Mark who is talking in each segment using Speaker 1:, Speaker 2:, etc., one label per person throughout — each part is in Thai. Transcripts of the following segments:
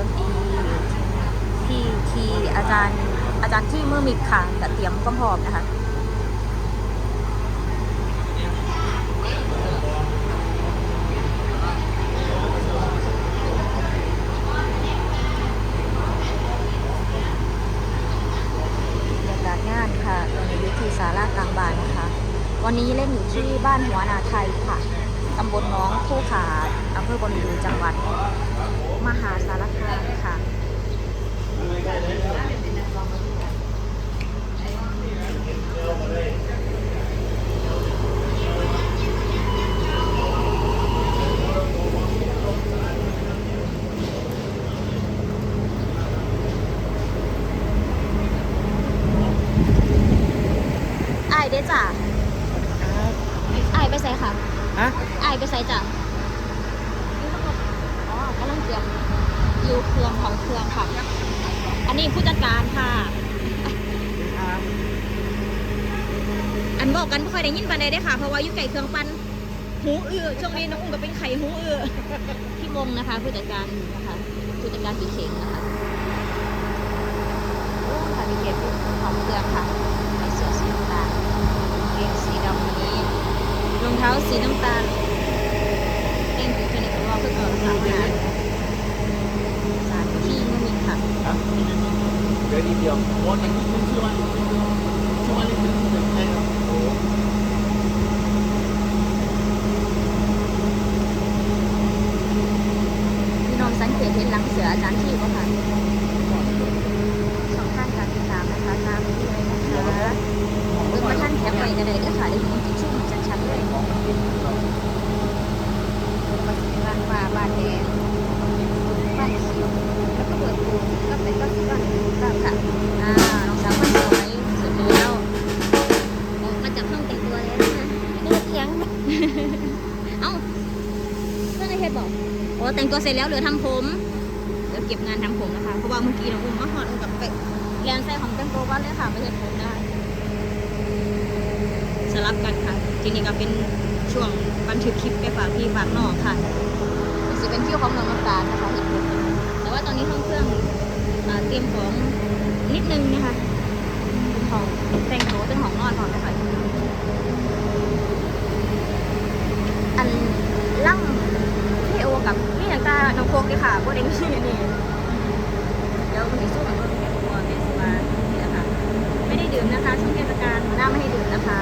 Speaker 1: ดนตรีที่ที่อาจารย์อาจารย์ที่มือมิกค่ะแต่เตรียมก็พร้อมนะคะบรรยากาศงานค่ะตรงนี้อยู่ที่ศาลากลางบานนะคะ วันนี้เล่นอยู่ที่บ้านหัวนาไทยค่ะ ตำบลน้องคู่ขาอำเภอบนดูจังหวัด มหาสารคามค่ะ อายเด้อ จ้ะอายไปใส่ค่ะ
Speaker 2: ฮะ
Speaker 1: อายไปใส่จ้ะอ๋อกำลังเตรียมอยู่เครื่องของเครื่องค่ะ อันนี้ผู้จัดการค่ะ อันบอกกันไม่ค่อยได้ยินปานใดได้ค่ะ เพราะว่าอยู่ไก่เครื่องปั้นหูอื้อช่วงนี้น้องอุ้มก็เป็นไข่หูอื้อพี่มงนะคะ ผู้จัดการนะคะผู้จัดการปีเข่งนะคะโอ้ค่ะมีเก็บของเครื่องค่ะใส่เสื้อสีน้ำตาลกางเกงสีดำวันนี้ รองเท้าสีน้ำตาลเก่งคือเป็นเอกลักษณ์เพื่อก่อนสามงานสารที่มุมิค่ะ
Speaker 2: ครับเดี๋ยวนิดเดียวโอ้ยยังคุณชื่อว่าชื่อว่านี่เป็นเป็นใครครับโอ้
Speaker 1: พี่น้องสังเกตเห็นหลังเสืออาจารย์ที่ป่ะคะช่องทางการติดตามนะคะตามที่เลยนะคะเมื่อท่านแคปไว้กันเลยก็ค่ะได้ยินจิชุ่ม ชัดๆเลยก็สิเป็นร้านฟ้าบ้านแดงบ้านเขียวแล้วก็เปิดปูก็เป็นก็สิบ้านบ้านค่ะอ่าน้องสาวคนสวยเสร็จแล้วออกมาจากห้องแต่งตัวแล้วนะนี่เถียงเอ้าเพื่อนไอเพชรบอกโอ้แต่งตัวเสร็จแล้วเหลือทำผมเดี๋ยวเก็บงานทำผมนะคะเพราะว่าเมื่อกี้น้องอุ้มมาหอดกับไปเรียนใส่ของแต่งตัววันเลยค่ะไม่ใช่ผมได้สลับกันค่ะ ทีนี้ก็เป็นช่วงบันทึกคลิปไปฝากพี่ฝากน้องค่ะจะเป็นคิวของน้องน้ำตาลนะคะอีกคนหนึ่งแต่ว่าตอนนี้ห้องเครื่องเตรียมของนิดนึงนะคะของแต่งตัวเป็นของนอนก่อนนะคะอันล่ำพี่โอกับพี่อย่างตาน้องโคกดีค่ะพวกเด็กนี่นี่เดี๋ยวมีสู้กับเพื่อนแม่ครัวแม่สวานี่นะคะไม่ได้ดื่มนะคะช่วงเทศกาลหัวหน้าไม่ให้ดื่มนะคะ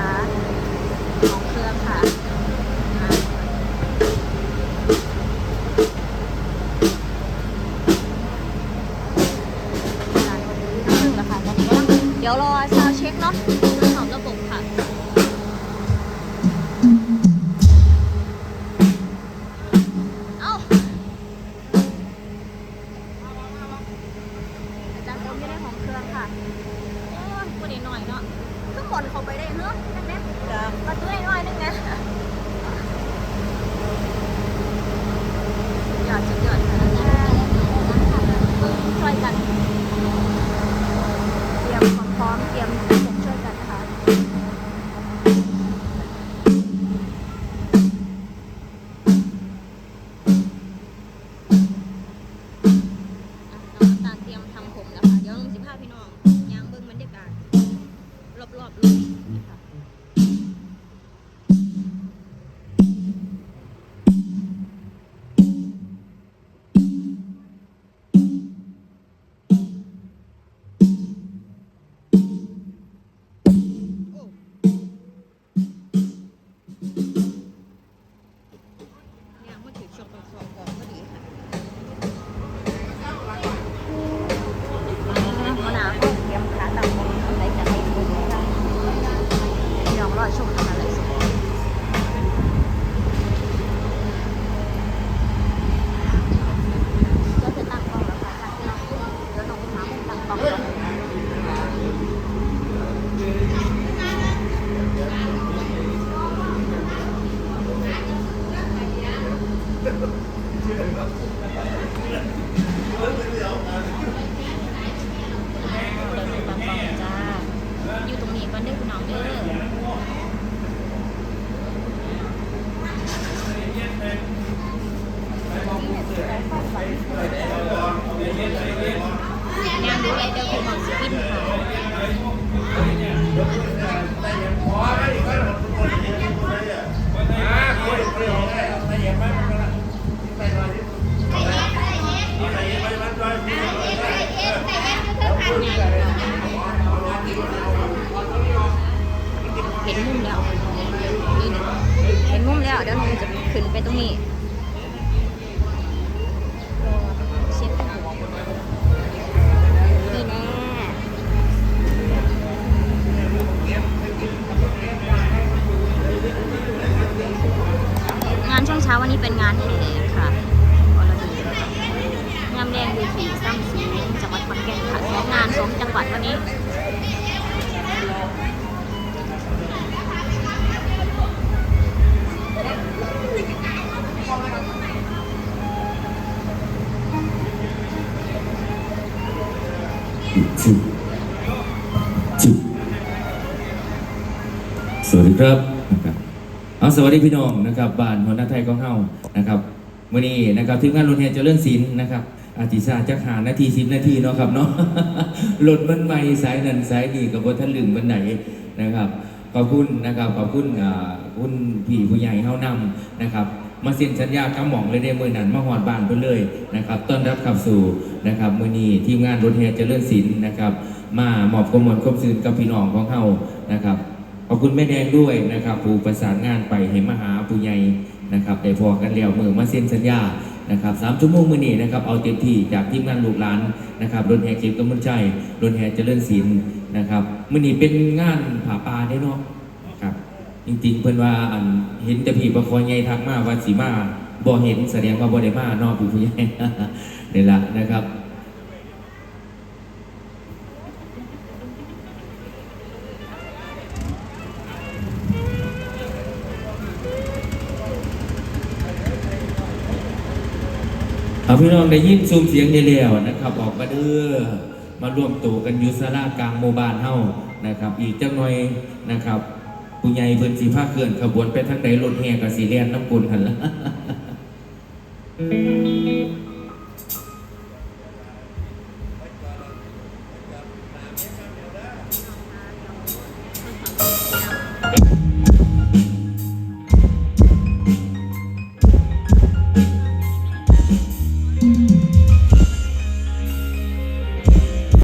Speaker 1: งานดูแลเดี๋ยวพี่น้องสิกินค่ะเห็นมุมแล้ว นี่นะเห็นมุมแล้วเดี๋ยวหนูจะขึ้นไปตรงนี้ ช้าวันนี้เป็นงานเล็กค่ะวรดีงามแดงเวทีซ้ำซีจังหวัดขอนแก่นค่ะสองงานสองจังหวัดวันนี้
Speaker 3: จิบจิบสวัสดีครับนะครับ เอาสวัสดีพี่น้องนะครับบ้านหัวหน้าไทยของเฮานะครับวันนี้นะครับทีมงานรถแห่เจริญศิลป์นะครับอาติซาจักหานาทีสิบนาทีเนาะครับเนาะรถมันใหม่สายนันสายดีกับว่าท่านลึงวันไหนนะครับขอบคุณนะครับขอบคุณคุณพี่ผู้ใหญ่เฮานำนะครับ มาเซ็นสัญญากำหม่องเลยในมือนั้นมาหอดบ้านเพิ่นเลยนะครับต้อนรับขับสู่นะครับมือนี้ทีมงานรถแห่เจริญศิลป์นะครับ มามอบข้อมูลข้อมูลกับพี่น้องของเฮานะครับ ขอบคุณแม่แดงด้วยนะครับ ผู้ประสานงานไปเห็นมหาผู้ใหญ่นะครับได้พอกันแล้วเมือมาเซ็นสัญญานะครับสามชั่วโมงมื้อนี้นะครับเอาเต็มที่จากทีมงานลูกหลานนะครับรถแห่เก็บกำลังใจรถแห่เจริญศิลป์นะครับมื้อนี้เป็นงานผาปลาได้เนาะครับจริงๆ เพิ่นว่าอันเห็นแต่พี่ประคอยใหญ่ทักมาว่าสิมาบ่เห็นแสดงว่าบ่ได้มาเนาะผู้ใหญ่นี่ล่ะนะครับ เอาพี่น้องได้ยินซูมเสียงได้แล้วนะครับ ออกมาเด้อมาร่วมตัวกันอยู่ศาลากลางโมบานเฮานะครับ อีกจังหน่อยนะครับผู้ใหญ่เพิ่นสีผ้าเคลื่อนขบวนไปทางใดรถแห่กับสีแลนน้ำกุนหันละ